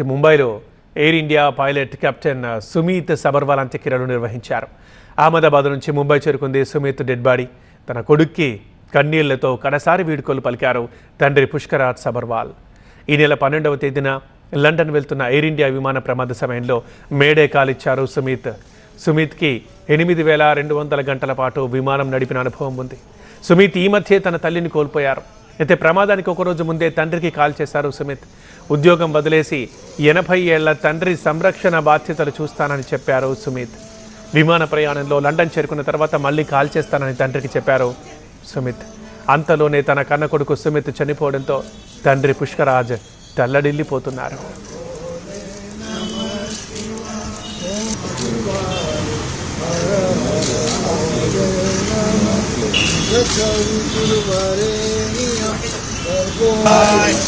ఇటు ముంబైలో Air India pilot captain Sumeet Sabharwal అంత్యక్రియలు నిర్వహించారు. అహ్మదాబాద్ నుంచి ముంబై చేరుకుంది సుమీత్ డెడ్ బాడీ. తన కొడుక్కి కన్నీళ్ళతో కడసారి వీడుకోలు పలికారు తండ్రి పుష్కరాజ్ సబర్వాల్. ఈ నెల పన్నెండవ తేదీన లండన్ వెళ్తున్న ఎయిర్ ఇండియా విమాన ప్రమాద సమయంలో మేడే కాలిచ్చారు సుమీత్. సుమీత్కి ఎనిమిది వేల రెండు వందల గంటల పాటు విమానం నడిపిన అనుభవం ఉంది. సుమీత్ ఈ మధ్య తన తల్లిని కోల్పోయారు. అయితే ప్రమాదానికి ఒకరోజు ముందే తండ్రికి కాల్ చేశారు సుమిత్. ఉద్యోగం వదిలేసి ఎనభై ఏళ్ళ తండ్రి సంరక్షణ బాధ్యతలు చూస్తానని చెప్పారు సుమిత్. విమాన ప్రయాణంలో లండన్ చేరుకున్న తర్వాత మళ్ళీ కాల్ చేస్తానని తండ్రికి చెప్పారు సుమిత్. అంతలోనే తన కన్న కొడుకు సుమిత్ చనిపోవడంతో తండ్రి పుష్కరాజ్ తల్లడిల్లిపోతున్నారు. Bye.